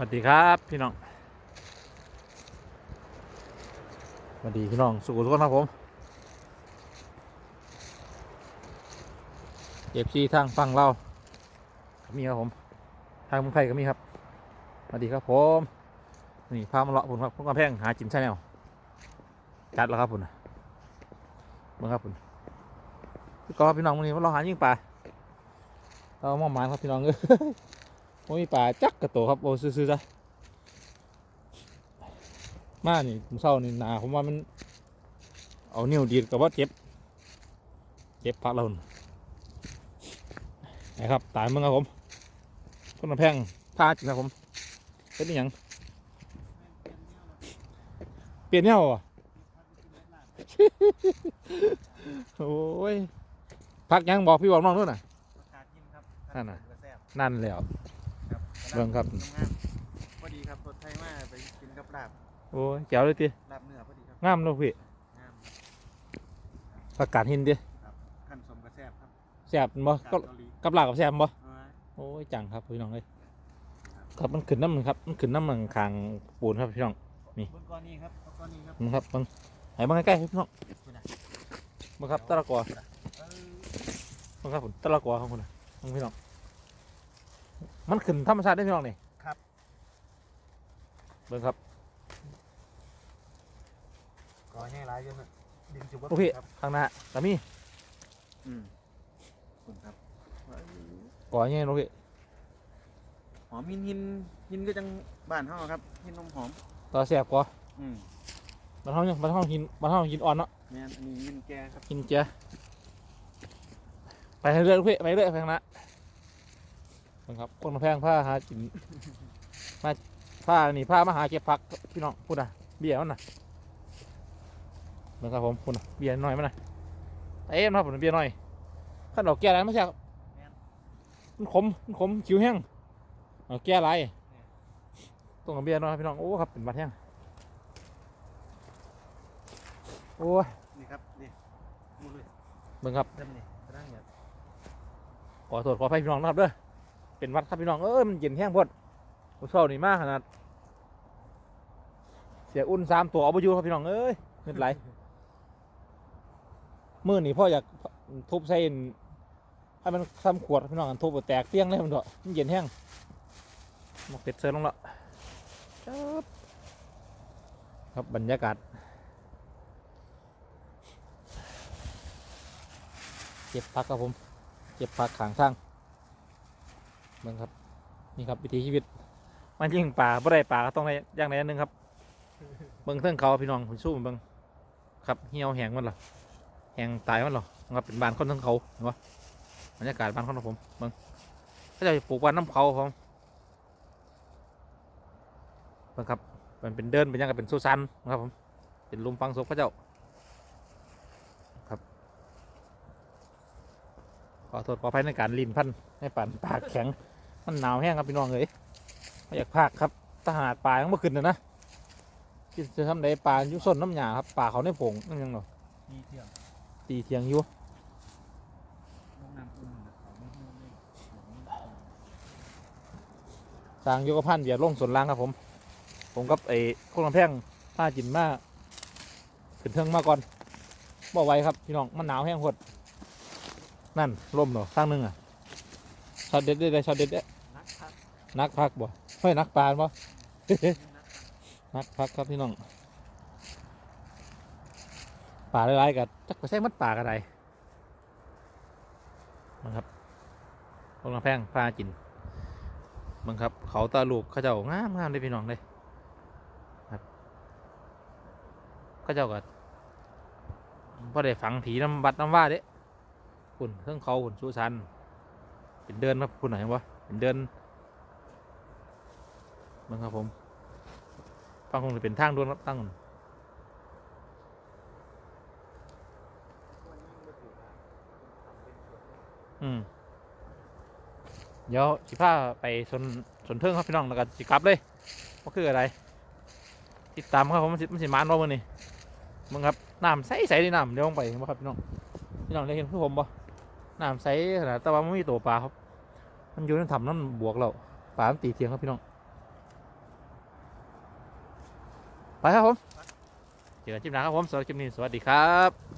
สวัสดีครับพี่น้องสวัสดีพี่น้องสุขุทุกคนครับผมเอฟซีทางฟังเราก็มีครับผม ทางเมืองไทยก็มีครับสวัสดีครับผมนี่พามาเลาะผมครับผมกกำแพงหาจิมชาแนลจัดแล้วครับผมเมืองครับผมกอล์ฟพี่น้องวันนี้มาลองหายิ่งปลาเรามองหมายครับพี่น้องเอ้ ยโอ้ยป่าจักกระโตครับโอ้ซื้อๆจ้ะมานี่ผมเศร้านี่หนาผมว่ามัน เอานิ้วดีดกับว่าเจ็บ เจ็บพักเราหนนะครับตายมึงครับผมคนละแพงพาจริงครับผมเป็นอหยังเปลี่ยนแนวอะโอ้ยพักยังบอกพี่บอกน้องด้วยน่ะขาดกินครับนั่นน่ะกระแซบนั่นแล้วครับ เบิ่งครับ งามพอดีครับสดไทยมากไปกินกับลาบโอ้ยแจ๋วเลยทีลาบเนื้อพอดีครับงามเลยพี่งามประกาศหินดิขั้นสมกระแซบครับแซ่บบ่กาก็เกาหลีกับลาบกับแซ่บบ่เอาไว้โอ้ยจังครับพี่น้องเอ้ยครับมันขึ้นน้ำมันครับมันขึ้นน้ำมันคางปูนครับพี่น้อง นี่บนก้อนนี้ครับเอาก้อนนี้ครับมันครับมันไหนบ้างใกล้ๆครับพี่น้องคุณน่ะมาครับตะละกอเออมาครับผมตะละกอของคุณนะของพี่น้อง มันขึ้นธรรมชาติได้พี่น้องนี่ครับ เบิ่งครับก้อนใหญ่หลายอยู่นะดินจุบลูกพี่ครับข้างหน้าตามีอืมคุณครับกอเนี่ยลูกพี่หอมหินหินหินก็จังบ้านเฮาครับหินนมหอม ต่อแซ่บกออืมมันห้องยังมันห้องหินมันห้องหินอ่อนเนาะแม่นอันนี้หินแก่ครับหินเจียไปเรื่อยๆลูกพี่ไปเรื่อยไปข้างหน้า เบิ่งครับคนมาแพงผ้าหาจินมาผ้านี่ผ้ามาหาเก็บผักพี่น้องพูดนะเบี้ยมันนะนะครับผมคุณเบียร์หน่อยมั้ยนะเอ้ยนะครับผมเบียร์หน่อยขั้นดอกแก่อะไรไม่ใช่ครับมันขมมันขมคิวแห้งเอาแก่อะไรต้องเอาเบียร์หน่อยครับพี่น้องโอ้ครับเป็นบาดแห้งโอ้ยนี่ครับนี่มูเลยเบิ่งครับเต็มนี่กระด้างเนี่ยขอโทษขออภัยพี่น้องนะครับเด้อ เป็นวัดครับพี่น้องเอ้ยมันเย็นแห้งโพดโอ้เศร้านี่มากขนาด เสียอุ่นสามตัวเอาไปอยู่ครับพี่น้องเอ้ยเงินไหลมือนี่พ่ออยากทุบใส่ให้มันซ้ำขวดพี่น้องกันทุบแตกเตี้ยงเลยมันเถอะมันเย็นแห้งหมกเป็ดเซิร์ลงละครับครับบรรยากาศเก็บพักครับผมเก็บผักขางทาง เบิ่งครับ นี่ครับวิถีชีวิต มันยิงป่าบ่ได้ป่าก็ต้องได้อย่างใดอย่างหนึ่งครับเบิ่งเทิงเขาพี่น้องผมสู้เบิ่งครับเหี่ยวแห้งมันเหรอแห้งตายมันเหรอครับเป็นบ้านคนเทิงเขาเห็นปะบรรยากาศบ้านคนของผมเบิ่งเขาจะปลูกบ้านน้ำเขาผมเบิ่งครับมันเป็นเดินเป็นหยังกับเป็นสุสานนะครับผมเป็นหลุมฝังศพพระเจ้า ขอโทษขออภัยในการลิ้นพันให้ปานปากแข็ง มันหนาวแห้งครับพี่น้องเอ้ยไม่อยากพากครับทหารป่ายังไม่ขึ้นเลยนะที่จะทำได้ป่าอยุส้นน้ำหยาครับป่าเขาในผงนั่นยังหรอมีเที่ยงตีเทียงอยู่ลงน้ำอุ่นแบบของไม่ไม่ไม่ของไม่สร้างโยกพันเบียดลงส่วนล่างครับผม ผมกับไอ้คนลำแพงผ้าจินมาขึ้นเทิงมาก่อนบ่ไหวครับพี่น้องมันหนาวแห้งหด นั่นลมเหรอสร้างหนึงอะช็อตเด็ดได้เลยช็อตเด็ดเด้นักพักนักพักบ่เฮ้ยนักปานบ่นักพักนักพักครับพี่น้องป่าหลายๆกับจักไปใช้มัดป่ากันไดนะครับลงน้ำแพงปลาจินมึงครับ เขาตาลูกเขาเจ้างามงามเลยพี่น้องเลยครับเขาเจ้าก็พอได้ฝังผีน้ำบัดน้ำว่าเด้ คุณเครื่องเขาคุณสู้ชันเป็นเดินครับคุณไหนวะเป็นเดินมึงครับผมฟังคงจะเป็นทางด่วนครับตั้งอืมเดี๋ยวสิพาไปสนสนเทิงครับพี่น้องแล้วก็สิกลับเลยว่าคืออะไร ติดตามครับผมมันสิมันสิมานบ่มื้อนี้มึงครับน้ำใสใสดีน้ำเดี๋ยวลงไปบ่ครับพี่น้องพี่น้องได้เห็นคือผมบ่ น้ำใสขนาดแต่ว่าไม่มีตัวปลาครับ มันอยู่ในถ้ำนั่นบวกเราปลาตีเทียงครับพี่น้อง ไปครับผม เจอกันคลิปหน้าครับผมสำหรับคลิปนี้สวัสดีครับ